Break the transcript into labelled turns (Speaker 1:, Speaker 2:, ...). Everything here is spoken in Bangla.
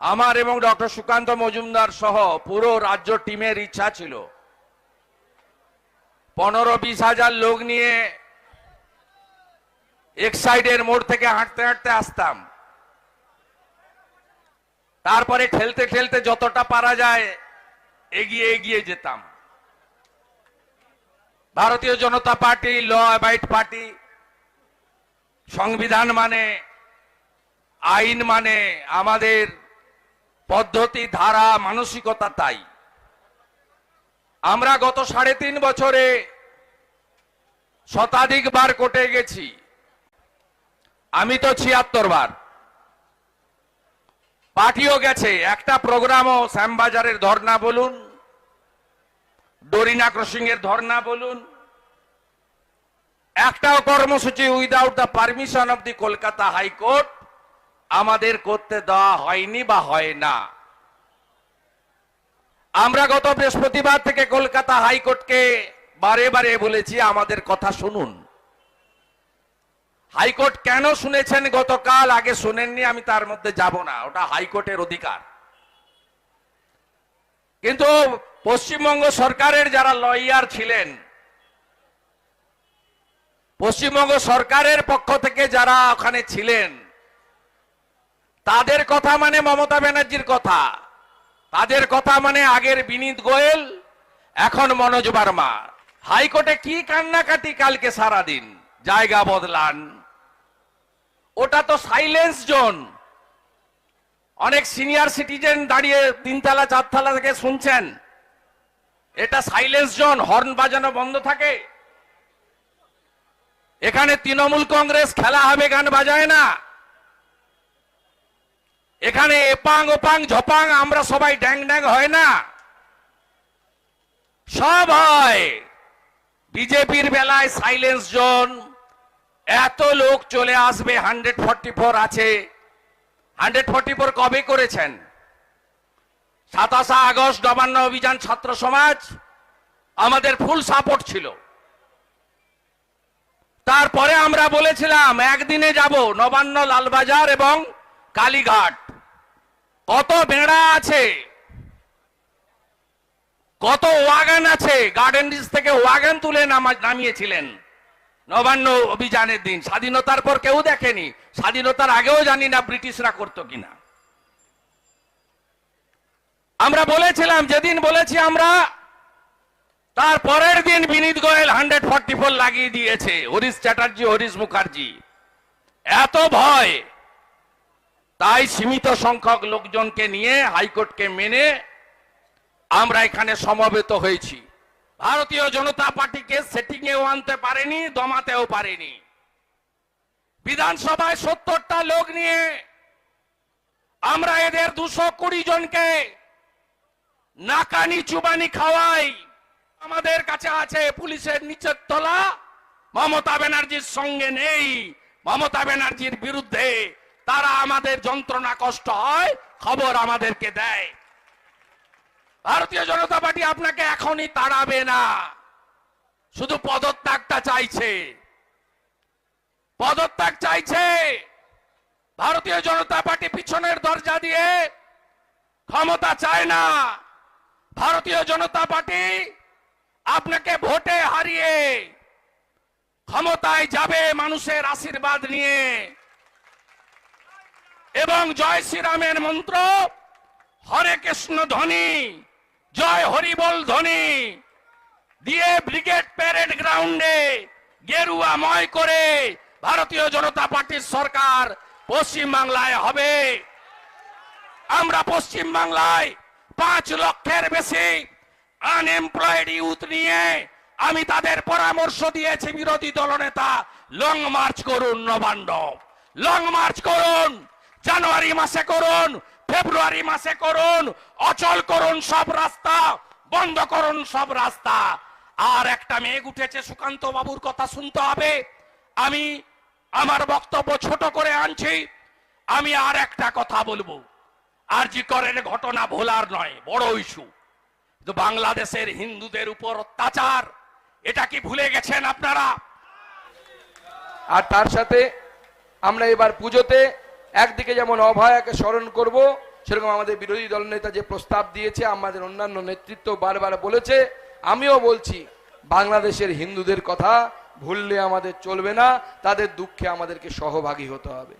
Speaker 1: আমার এবং ডক্টর সুকান্ত মজুমদার সহ পুরো রাজ্য টিমের ইচ্ছা ছিল। পনেরো বিশ হাজার লোক নিয়ে এক সাইডের মোড় থেকে হাঁটতে হাঁটতে আসতাম। তারপরে ঠেলতে ঠেলতে যতটা পারা যায় এগিয়ে এগিয়ে যেতাম। Bharatiya Janata party, law abide party, সংবিধান মানে আইন মানে আমাদের পদ্ধতি, ধারা, মানসিকতা তাই। আমরা গত সাড়ে তিন বছরে শতাধিক বার কোর্টে গেছি। আমি তো ছিয়াত্তর বার। পার্টিও গেছে। একটা প্রোগ্রামও শ্যামবাজারের ধর্না বলুন, ডরিনা ক্রসিং এর ধর্না বলুন, একটাও কর্মসূচি without the permission of the Kolkata high court আমাদের করতে দেওয়া হয়নি বা হয় না। আমরা গত বৃহস্পতিবার থেকে কলকাতা হাইকোর্টকে বারে বারে বলেছি, আমাদের কথা শুনুন। হাইকোর্ট কেন শুনেছেন গতকাল আগে শুনেননি, আমি তার মধ্যে যাব না, ওটা হাইকোর্টের অধিকার। কিন্তু পশ্চিমবঙ্গ সরকারের যারা লয়ার ছিলেন, পশ্চিমবঙ্গ সরকারের পক্ষ থেকে যারা ওখানে ছিলেন তাদের কথা মানে মমতা ব্যানার্জির কথা। তাদের কথা মানে আগের বিনীত গোয়েল, এখন মনোজ বার্মা। হাইকোর্টে কি কান্নাকাটি কালকে সারাদিন? জায়গা বদলান। ওটা তো সাইলেন্স জোন অনেক সিনিয়র সিটিজেন দাঁড়িয়ে তিনতলা, চারতলা থেকে শুনছেন। এটা সাইলেন্স জোন হর্ন বাজানো বন্ধ থাকে। এখানে তৃণমূল কংগ্রেস খেলা হবে, গান বাজায় না। এখানে এপাং ওপাং ঝপাং, আমরা সবাই ড্যাং ড্যাং হয় না। সব হয়। বিজেপির বেলায় সাইলেন্স জোন এত লোক চলে আসবে হান্ড্রেড ফর্টি ফোর আছে। হান্ড্রেড ফর্টি ফোর কবে করেছেন? সাতাশে আগস্ট নবান্ন অভিযান ছাত্র সমাজ, আমাদের ফুল সাপোর্ট ছিল। তারপরে আমরা বলেছিলাম, একদিনে যাব নবান্ন লালবাজার এবং কালীঘাট। কত বেড়া আছে? কত ওয়াগান আছে? গার্ডেন রিচ থেকে ওয়াগান তুলে নামা- নামিয়েছিলেন। নবান্ন অভিযানের দিন। স্বাধীনতার পর কেউ দেখেনি। স্বাধীনতার আগেও জানি না ব্রিটিশরা করতো কিনা। আমরা বলেছিলাম, যেদিন বলেছি আমরা, তার পরের দিন Vineet Goel hundred forty four লাগিয়ে দিয়েছে। হরিশ চ্যাটার্জি, হরিশ মুখার্জি। এত ভয়। তাই সীমিত সংখ্যক লোকজনকে নিয়ে হাইকোর্টকে মেনে আমরা এখানে সমবেত হয়েছি। ভারতীয় জনতা পার্টিকে সেটিং এও আনতে পারেনি, দমাতেও পারেনি। বিধানসভায় সত্তরটা লোক নিয়ে আমরা এদের দুশো কুড়ি জনকে নাকানি চুবানি খাওয়াই। আমাদের কাছে আছে পুলিশের নিচের তলা। মমতা ব্যানার্জির সঙ্গে নেই। মমতা ব্যানার্জির বিরুদ্ধে তারা আমাদের যন্ত্রণা কষ্ট হয়, খবর আমাদেরকে দেয়। ভারতীয় জনতা পার্টি আপনাকে এখনই তাড়াবে না। শুধু পদত্যাগটা চাইছে। পদত্যাগ চাইছে। ভারতীয় জনতা পার্টি পিছনের দরজা দিয়ে ক্ষমতা চায় না। ভারতীয় জনতা পার্টি আপনাকে ভোটে হারিয়ে ক্ষমতায় যাবে মানুষের আশীর্বাদ নিয়ে। এবং জয় শ্রীরামের মন্ত্র, হরে কৃষ্ণ ধ্বনি, জয় হরিবল ধ্বনি, দিয়ে ব্রিগেড প্যারেড গ্রাউন্ডে গেরুয়াময় করে ভারতীয় জনতা পার্টির সরকার পশ্চিম বাংলায় হবে। আমরা পশ্চিম বাংলায় পাঁচ লক্ষের বেশি আনএমপ্লয়েড ইউথ নিয়ে আমি তাদের পরামর্শ দিয়েছি বিরোধী দলনেতা লং মার্চ করুন নবান্ন লং মার্চ করুন। জানুয়ারি মাসে করুন, ফেব্রুয়ারি মাসে করুন, অচল করুন সব রাস্তা, বন্ধ করুন সব রাস্তা। আর একটা মেঘ উঠেছে, সুকান্ত বাবুর কথা শুনতে হবে। আমি আমার বক্তব্য ছোট করে আনছি, আমি আর একটা কথা বলব। আর জি করের ঘটনা ভোলার নয়, বড় ইস্যু। বাংলাদেশের হিন্দুদের উপর অত্যাচার, এটা কি ভুলে গেছেন আপনারা?
Speaker 2: আর তার সাথে আমরা এবার পুজোতে একদিকে যেমন অভয়াকে স্মরণ করব, সেরকম আমাদের বিরোধী দল নেতা যে প্রস্তাব দিয়েছে, আমাদের অন্যান্য নেতৃত্ব বারবার বলেছে, আমিও বলছি, বাংলাদেশের হিন্দুদের কথা ভুললে আমাদের চলবে না, তাদের দুঃখে আমাদেরকে সহভাগী হতে হবে।